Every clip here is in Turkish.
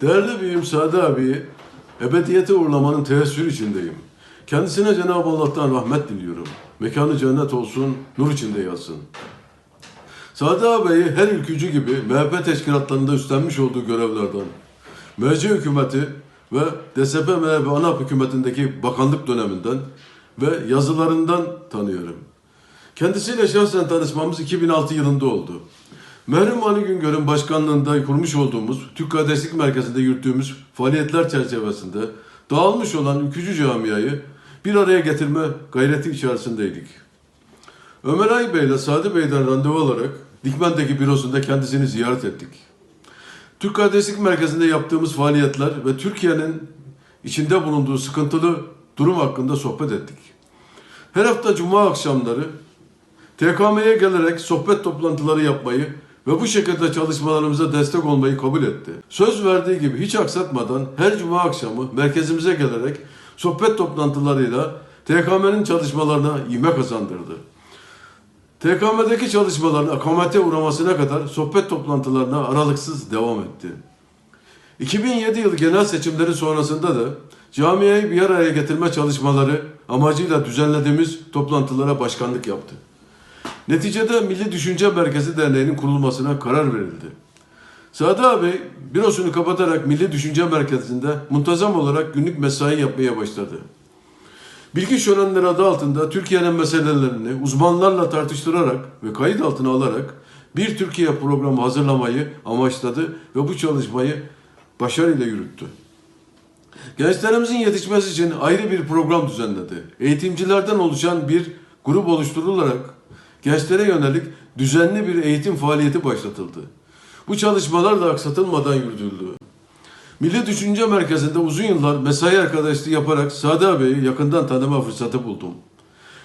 Değerli büyüğüm Sade abi, ebediyete uğurlamanın teessür içindeyim. Kendisine Cenab-ı Allah'tan rahmet diliyorum. Mekanı cennet olsun, nur içinde yatsın. Sade ağabeyi her ülkücü gibi MHP teşkilatlarında üstlenmiş olduğu görevlerden, MC hükümeti ve DSP MHP ANAP hükümetindeki bakanlık döneminden ve yazılarından tanıyorum. Kendisiyle şahsen tanışmamız 2006 yılında oldu. Merhum Ali Güngör'ün başkanlığında kurmuş olduğumuz Türk Kardeşlik Merkezi'nde yürüttüğümüz faaliyetler çerçevesinde dağılmış olan ülkücü camiayı bir araya getirme gayreti içerisindeydik. Ömer Ay Bey ile Sadi Bey'den randevu alarak Dikmen'deki bürosunda kendisini ziyaret ettik. Türk Kardeşlik Merkezi'nde yaptığımız faaliyetler ve Türkiye'nin içinde bulunduğu sıkıntılı durum hakkında sohbet ettik. Her hafta cuma akşamları TKM'ye gelerek sohbet toplantıları yapmayı ve bu şekilde çalışmalarımıza destek olmayı kabul etti. Söz verdiği gibi hiç aksatmadan her cuma akşamı merkezimize gelerek sohbet toplantılarıyla TKM'nin çalışmalarına ivme kazandırdı. TKM'deki çalışmaların akamete uğramasına kadar sohbet toplantılarına aralıksız devam etti. 2007 yılı genel seçimleri sonrasında da camiayı bir araya getirme çalışmaları amacıyla düzenlediğimiz toplantılara başkanlık yaptı. Neticede Milli Düşünce Merkezi Derneği'nin kurulmasına karar verildi. Sadi abi bürosunu kapatarak Milli Düşünce Merkezi'nde muntazam olarak günlük mesai yapmaya başladı. Bilgi şölenleri adı altında Türkiye'nin meselelerini uzmanlarla tartıştırarak ve kayıt altına alarak bir Türkiye programı hazırlamayı amaçladı ve bu çalışmayı başarıyla yürüttü. Gençlerimizin yetişmesi için ayrı bir program düzenledi. Eğitimcilerden oluşan bir grup oluşturularak gençlere yönelik düzenli bir eğitim faaliyeti başlatıldı. Bu çalışmalar da aksatılmadan yürütüldü. Milli Düşünce Merkezi'nde uzun yıllar mesai arkadaşlığı yaparak Sade Bey'i yakından tanıma fırsatı buldum.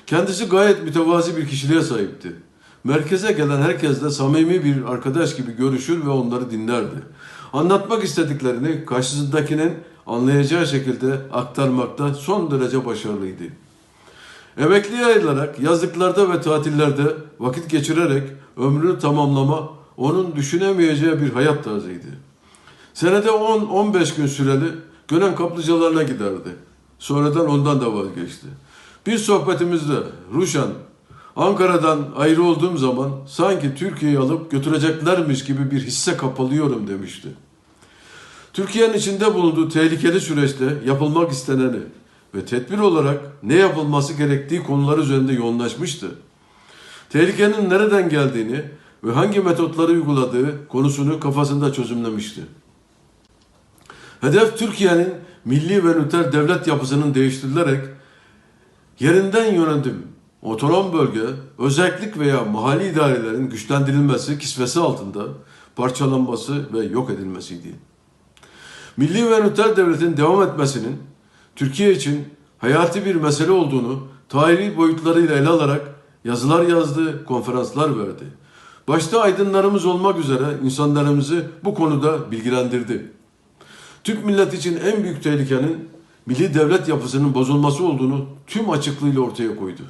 Kendisi gayet mütevazi bir kişiliğe sahipti. Merkeze gelen herkesle samimi bir arkadaş gibi görüşür ve onları dinlerdi. Anlatmak istediklerini karşısındakinin anlayacağı şekilde aktarmakta son derece başarılıydı. Emekliye ayrılarak yazlıklarda ve tatillerde vakit geçirerek ömrünü tamamlama onun düşünemeyeceği bir hayat tarzıydı. Senede 10-15 gün süreli Gönen kaplıcalarına giderdi. Sonradan ondan da vazgeçti. Bir sohbetimizde Ruşen, Ankara'dan ayrı olduğum zaman sanki Türkiye'yi alıp götüreceklermiş gibi bir hisse kapalıyorum demişti. Türkiye'nin içinde bulunduğu tehlikeli süreçte yapılmak isteneni ve tedbir olarak ne yapılması gerektiği konular üzerinde yoğunlaşmıştı. Tehlikenin nereden geldiğini ve hangi metotları uyguladığı konusunu kafasında çözümlemişti. Hedef Türkiye'nin milli ve nüter devlet yapısının değiştirilerek yerinden yönetim, otonom bölge, özellik veya mahalli idarelerin güçlendirilmesi kisvesi altında parçalanması ve yok edilmesiydi. Milli ve nüter devletin devam etmesinin Türkiye için hayati bir mesele olduğunu tarihi boyutlarıyla ele alarak yazılar yazdı, konferanslar verdi. Başta aydınlarımız olmak üzere insanlarımızı bu konuda bilgilendirdi. Türk milleti için en büyük tehlikenin milli devlet yapısının bozulması olduğunu tüm açıklığıyla ortaya koydu.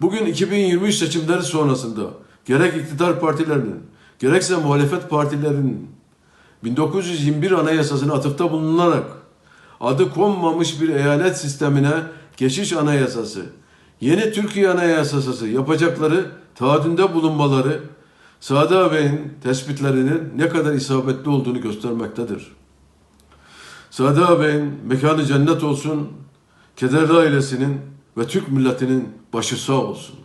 Bugün 2023 seçimleri sonrasında gerek iktidar partilerinin gerekse muhalefet partilerinin 1921 Anayasası'na atıfta bulunarak adı konmamış bir eyalet sistemine geçiş anayasası, yeni Türkiye Anayasası yapacakları taahhüdünde bulunmaları Sade Bey'in tespitlerinin ne kadar isabetli olduğunu göstermektedir. Sade Bey'in mekanı cennet olsun, kederli ailesinin ve Türk milletinin başı sağ olsun.